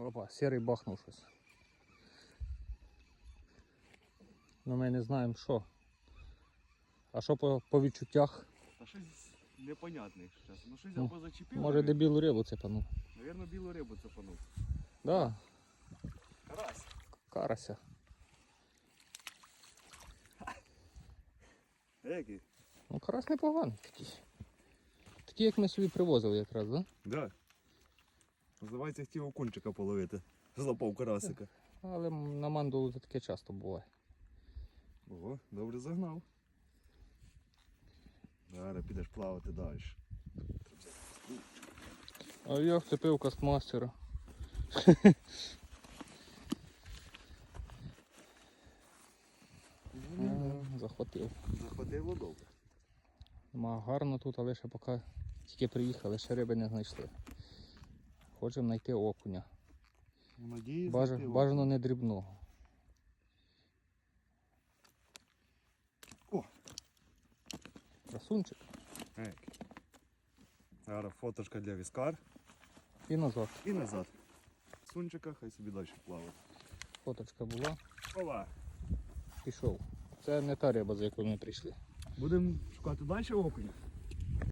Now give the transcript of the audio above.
Опа, сірий бахнув щось. Ну ми не знаємо що. А що по, по відчуттях? Та щось непонятне, якщо чесно. Ну щось Ну, або зачепило. Може де білу рибу цепанув. Навірно, білу рибу цепанув. Да, Карась. карася. Який? Ну карась непоганий такий. Такий, як ми собі привозили якраз, да? Да. Називається хотів окунчика половити. Злопав карасика. Але на мандулу це таке часто буває. Ого, добре загнав. Зараз підеш плавати далі. А я вцепив кастмастера. Захватив. Захватило добре. Ма гарно тут, але ще поки тільки приїхали, ще риби не знайшли. Хочемо знайти окуня. Надіюсь, Бажа, бажано не дрібного. О! Красунчик. Зараз фотошка для віскар І назад. і назад. Сунчика, хай собі далі плаває. Фоточка була. Ова! Пішов. Це не та риба, за якою ми прийшли. Будемо шукати далі окуня.